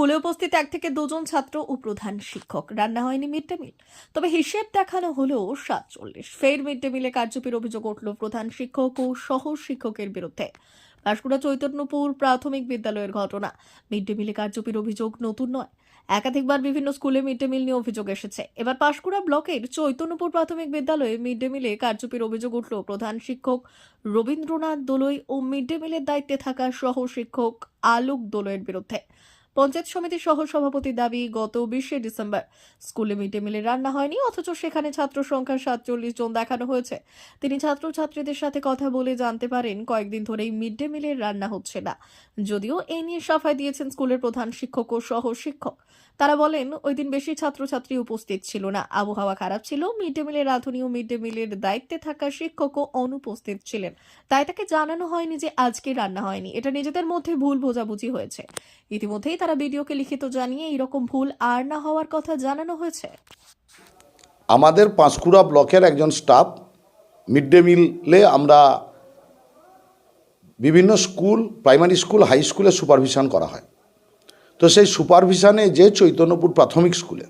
স্কুলে উপস্থিত এক থেকে দুজন ছাত্র ও প্রধান শিক্ষক। রান্না হয়নি মিড ডে মিল তবে হিসেব দেখানো হলো সাতচল্লিশ। ফের মিড ডে মিলে কার্যপির অভিযোগ উঠল প্রধান শিক্ষক ও সহ শিক্ষকের বিরুদ্ধে। পাঁশকুড়া চৈতন্যপুর প্রাথমিক বিদ্যালয়ের ঘটনা। মিড ডে মিলে কার্যপির অভিযোগ নতুন নয়। একাধিকবার বিভিন্ন স্কুলে মিড ডে মিল নিয়ে অভিযোগ এসেছে। এবার পাঁশকুড়া ব্লকের চৈতন্যপুর প্রাথমিক বিদ্যালয়ে মিড ডে মিলে কার্যপির অভিযোগ উঠল প্রধান শিক্ষক রবীন্দ্রনাথ দোলই ও মিড ডে মিলের দায়িত্বে থাকা সহ শিক্ষক আলোক দোলয়ের বিরুদ্ধে। পঞ্চায়েত সমিতির সহ সভাপতির দাবি, গত বিশে ডিসেম্বর স্কুলে মিড ডে মিলে রান্না হয়নি, অথচ সেখানে ছাত্র সংখ্যা সাতচল্লিশ জন দেখানো হয়েছে। তিনি ছাত্রছাত্রীদের সাথে কথা বলে জানতে পারেন, কয়েকদিন ধরেই মিড ডে মিলের রান্না হচ্ছে না। যদিও এ নিয়ে সাফাই দিয়েছেন স্কুলের প্রধান শিক্ষক ও সহ শিক্ষক তারা বলেন, ওই দিন বেশি ছাত্রছাত্রী উপস্থিত ছিল না। আবহাওয়া খারাপ ছিল মিড ডে মিলের রাঁধুনি ও মিড ডে মিলের দায়িত্বে থাকা শিক্ষকও অনুপস্থিত ছিলেন। তাই তাকে জানানো হয়নি যে আজকে রান্না হয়নি। এটা নিজেদের মধ্যে ভুল বোঝাবুঝি হয়েছে। ইতিমধ্যেই তারা বিডিওকে লিখিত জানিয়ে এরকম ভুল আর না হওয়ার কথা জানানো হয়েছে। আমাদের পাঁশকুড়া ব্লকের একজন স্টাফ মিড ডে মিলে আমরা বিভিন্ন স্কুল, প্রাইমারি স্কুল, হাই স্কুলে সুপারভিশন করা হয়। তো সেই সুপারভিশনে যে চৈতন্যপুর প্রাথমিক স্কুলে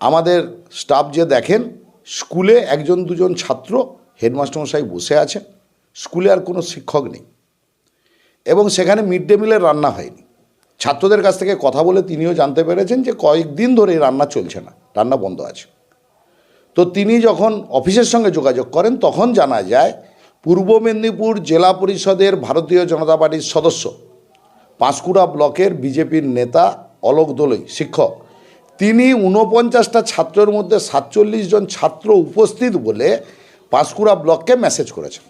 আমাদের স্টাফ যে দেখেন, স্কুলে একজন দুজন ছাত্র হেডমাস্টারমশাই বসে আছে, স্কুলে আর কোনো শিক্ষক নেই। এবং সেখানে মিড ডে মিলের রান্না হয়নি। ছাত্রদের কাছ থেকে কথা বলে তিনিও জানতে পেরেছেন যে কয়েকদিন ধরে রান্না চলছে না, রান্না বন্ধ আছে। তো তিনি যখন অফিসের সঙ্গে যোগাযোগ করেন, তখন জানা যায় পূর্ব মেদিনীপুর জেলা পরিষদের ভারতীয় জনতা পার্টির সদস্য পাঁশকুড়া ব্লকের বিজেপির নেতা অলোক দোলই শিক্ষক। তিনি ঊনপঞ্চাশটা ছাত্রের মধ্যে সাতচল্লিশ জন ছাত্র উপস্থিত বলে পাঁশকুড়া ব্লককে মেসেজ করেছেন।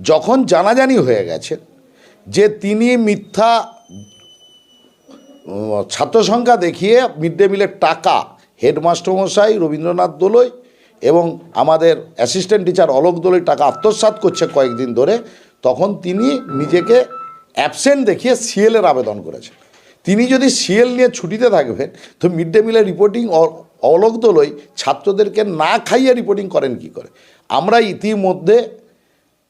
যখন জানাজানি হয়ে গেছে যে তিনি মিথ্যা ছাত্র সংখ্যা দেখিয়ে মিড ডে মিলের টাকা হেডমাস্টারমশাই রবীন্দ্রনাথ দোলই এবং আমাদের অ্যাসিস্ট্যান্ট টিচার অলোক দোলই টাকা আত্মসাৎ করছে কয়েকদিন ধরে, তখন তিনি নিজেকে অ্যাবসেন্ট দেখিয়ে সিএলের আবেদন করেছেন। তিনি যদি সিএল নিয়ে ছুটিতে থাকবেন, তো মিড ডে মিলের রিপোর্টিং অলোক দোলই ছাত্রদেরকে না খাইয়ে রিপোর্টিং করেন কি করে? আমরা ইতিমধ্যে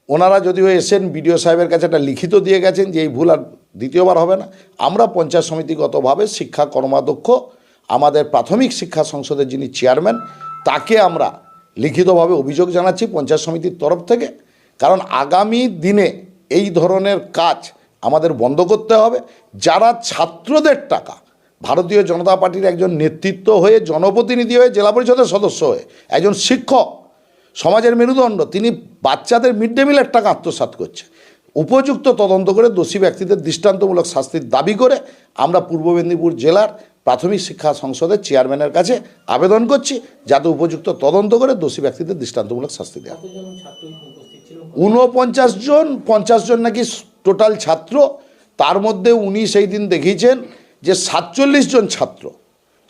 ওনারা যদিও এসেন, বিডিও সাহেবের কাছে একটা লিখিত দিয়ে গেছেন যে এই ভুল আর দ্বিতীয়বার হবে না। আমরা পঞ্চায়েত সমিতিগতভাবে শিক্ষা কর্মাধ্যক্ষ, আমাদের প্রাথমিক শিক্ষা সংসদের যিনি চেয়ারম্যান, তাকে আমরা লিখিতভাবে অভিযোগ জানাচ্ছি পঞ্চায়েত সমিতির তরফ থেকে। কারণ আগামী দিনে এই ধরনের কাজ আমাদের বন্ধ করতে হবে। যারা ছাত্রদের টাকা ভারতীয় জনতা পার্টির একজন নেতৃত্ব হয়ে জনপ্রতিনিধি হয়ে জেলা পরিষদের সদস্য হয়ে একজন শিক্ষক সমাজের মেরুদণ্ড তিনি বাচ্চাদের মিড ডে মিলের টাকা আত্মসাৎ করছে। উপযুক্ত তদন্ত করে দোষী ব্যক্তিদের দৃষ্টান্তমূলক শাস্তির দাবি করে আমরা পূর্ব মেদিনীপুর জেলার প্রাথমিক শিক্ষা সংসদের চেয়ারম্যানের কাছে আবেদন করছি যাতে উপযুক্ত তদন্ত করে দোষী ব্যক্তিদের দৃষ্টান্তমূলক শাস্তি দেওয়া। ঊনপঞ্চাশ জন পঞ্চাশ জন নাকি টোটাল ছাত্র, তার মধ্যে উনি সেই দিন দেখিয়েছেন যে সাতচল্লিশ জন ছাত্র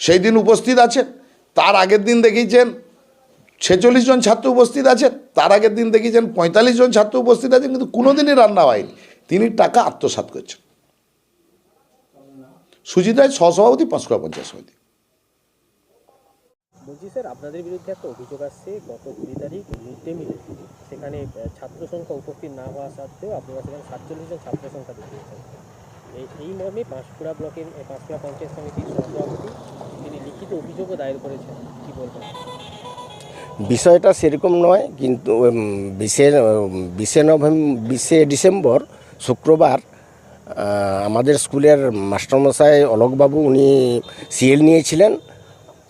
সেই দিন উপস্থিত আছেন। তার আগের দিন দেখিয়েছেন ছেচল্লিশ জন ছাত্র উপস্থিত আছেন। তার আগের দিন দেখিয়েছেন পঁয়তাল্লিশ জন ছাত্র উপস্থিত আছেন, কিন্তু কোনো দিনই রান্না হয়নি। তিনি টাকা আত্মসাৎ করছেন। সুজিত রায় সহসভাপতি পাঁচকুড়া পঞ্চায়েত সমিতি। বলছি, স্যার, আপনাদের বিরুদ্ধে একটা অভিযোগ আসছে। গত কুড়ি তারিখ মিড ডে মিলে। সেখানে ছাত্র সংখ্যা উপস্থিত না হওয়া সত্ত্বেও আপনারা সেখানে সাতচল্লিশ জন ছাত্র সংখ্যা দেখিয়েছেন। এই মর্মে পাঁশকুড়া ব্লকের পাঁশকুড়া পঞ্চায়েত সমিতির সভাপতি তিনি লিখিত অভিযোগও দায়ের করেছেন। কি বলবেন? বিষয়টা সেরকম নয়, কিন্তু বিশে বিশে নভেম্বর বিশে ডিসেম্বর, শুক্রবার আমাদের স্কুলের মাস্টারমশাই অলোকবাবু উনি সিএল নিয়েছিলেন।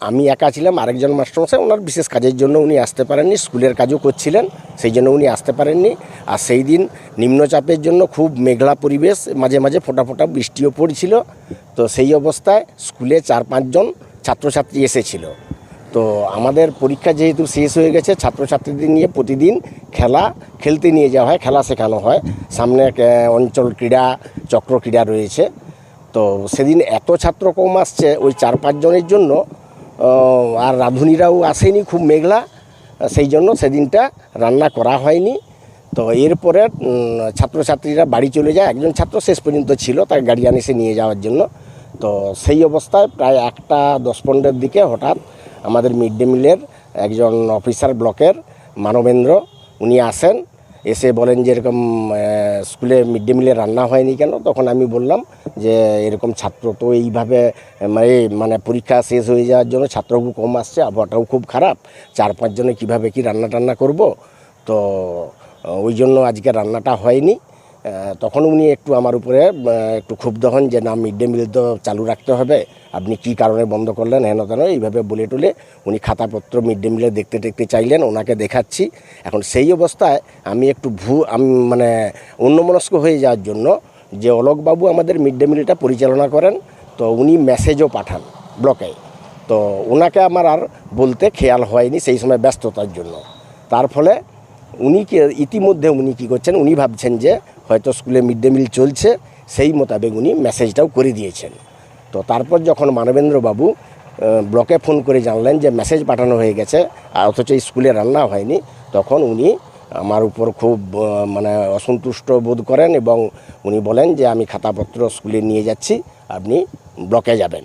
আমি একা ছিলাম, আরেকজন মাস্টারমশাই, ওনার বিশেষ কাজের জন্য উনি আসতে পারেননি, স্কুলের কাজও করছিলেন, সেই জন্য উনি আসতে পারেননি। আর সেই দিন নিম্নচাপের জন্য খুব মেঘলা পরিবেশ, মাঝে মাঝে ফোঁটা ফোঁটা বৃষ্টিও পড়ছিল। তো সেই অবস্থায় স্কুলে চার পাঁচজন ছাত্রছাত্রী এসেছিল। তো আমাদের পরীক্ষা যেহেতু শেষ হয়ে গেছে, ছাত্রছাত্রীদের নিয়ে প্রতিদিন খেলা, খেলতে নিয়ে যাওয়া হয়, খেলা শেখানো হয়। সামনে অঞ্চল ক্রীড়া, চক্র ক্রীড়া রয়েছে। তো সেদিন এত ছাত্র কম আসছে, ওই চার পাঁচজনের জন্য আর রাঁধুনিরাও আসেনি, খুব মেঘলা। সেই জন্য সেদিনটা রান্না করা হয়নি। তো এরপরে ছাত্রছাত্রীরা বাড়ি চলে যায়। একজন ছাত্র শেষ পর্যন্ত ছিল, তাকে গার্ডিয়ান এসে নিয়ে যাওয়ার জন্য। তো সেই অবস্থায় প্রায় একটা দশ পনেরোর দিকে হঠাৎ আমাদের মিড ডে মিলের একজন অফিসার ব্লকের মানবেন্দ্র, উনি আসেন। এসে বলেন যে এরকম স্কুলে মিড ডে মিলে রান্না হয়নি কেন? তখন আমি বললাম যে, এরকম ছাত্র তো এইভাবে মানে মানে পরীক্ষা শেষ হয়ে যাওয়ার জন্য ছাত্র খুব কম আসছে, আবহাওয়াটাও খুব খারাপ। চার পাঁচজনে কীভাবে কি রান্না টান্না করব? তো ওই জন্য আজকে রান্নাটা হয়নি। তখন উনি একটু আমার উপরে একটু ক্ষুব্ধ হন যে, না, মিড ডে মিল তো চালু রাখতে হবে। আপনি কি কারণে বন্ধ করলেন? হেন তেন, এইভাবে বলে টুলে উনি খাতাপত্র মিড ডে মিলে দেখতে দেখতে চাইলেন, ওনাকে দেখাচ্ছি। এখন সেই অবস্থায় আমি একটু ভু, আমি মানে অন্যমনস্ক হয়ে যাওয়ার জন্য যে, অলোকবাবু আমাদের মিড ডে মিলটা পরিচালনা করেন, তো উনি মেসেজও পাঠান ব্লকে। তো ওনাকে আমার আর বলতে খেয়াল হয়নি সেই সময় ব্যস্ততার জন্য। তার ফলে উনি কি, ইতিমধ্যে উনি কী করছেন, উনি ভাবছেন যে হয়তো স্কুলে মিড ডে মিল চলছে, সেই মোতাবেক উনি মেসেজটাও করে দিয়েছেন। তো তারপর যখন মানবেন্দ্রবাবু ব্লকে ফোন করে জানলেন যে মেসেজ পাঠানো হয়ে গেছে, আর অথচ স্কুলে রান্না হয়নি, তখন উনি আমার উপর খুব মানে অসন্তুষ্ট বোধ করেন এবং উনি বলেন যে, আমি খাতাপত্র স্কুলে নিয়ে যাচ্ছি, আপনি ব্লকে যাবেন।